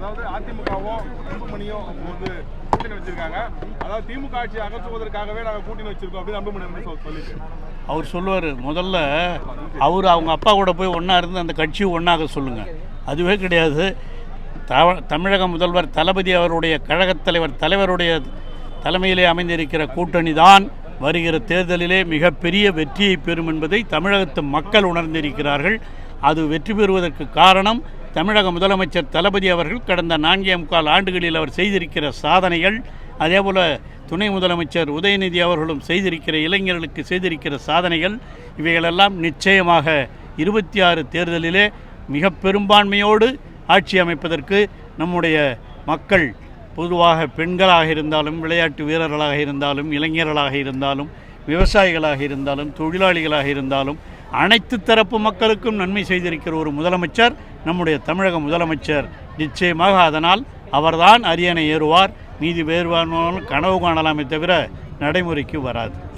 அதாவது அதிமுகவும் அன்புமணியும் வந்து கூட்டணி வச்சிருக்காங்க. அதாவது திமுக ஆட்சி அகற்றுவதற்காகவே நாங்கள் கூட்டணி வச்சிருக்கோம் அப்படின்னு அன்புமணி சொல்லிட்டு. அவர் சொல்லுவார் முதல்ல அவர் அவங்க அப்பா கூட போய் ஒன்றா இருந்து அந்த கட்சி ஒன்றாக சொல்லுங்கள் அதுவே கிடையாது. தமிழக முதல்வர் தளபதி அவருடைய கழகத் தலைவர் தலைவருடைய தலைமையிலே அமைந்திருக்கிற கூட்டணி தான் வருகிற தேர்தலிலே மிகப்பெரிய வெற்றியை பெறும் என்பதை தமிழகத்து மக்கள் உணர்ந்திருக்கிறார்கள். அது வெற்றி பெறுவதற்கு காரணம் தமிழக முதலமைச்சர் தளபதி அவர்கள் கடந்த நான்கே முக்கால் ஆண்டுகளில் அவர் செய்திருக்கிற சாதனைகள் அதேபோல் துணை முதலமைச்சர் உதயநிதி அவர்களும் செய்திருக்கிற இளைஞர்களுக்கு செய்திருக்கிற சாதனைகள் இவைகளெல்லாம் நிச்சயமாக இருபத்தி ஆறு தேர்தலிலே மிக பெரும்பான்மையோடு ஆட்சி அமைப்பதற்கு நம்முடைய மக்கள் பொதுவாக பெண்களாக இருந்தாலும் விளையாட்டு வீரர்களாக இருந்தாலும் இளைஞர்களாக இருந்தாலும் விவசாயிகளாக இருந்தாலும் தொழிலாளிகளாக இருந்தாலும் அனைத்து தரப்பு மக்களுக்கும் நன்மை செய்திருக்கிற ஒரு முதலமைச்சர் நம்முடைய தமிழக முதலமைச்சர் நிச்சயமாக அதனால் அவர்தான் அரியணை ஏறுவார். நீதி வேறுவானாலும் கனவு காணலாமே தவிர நடைமுறைக்கு வராது.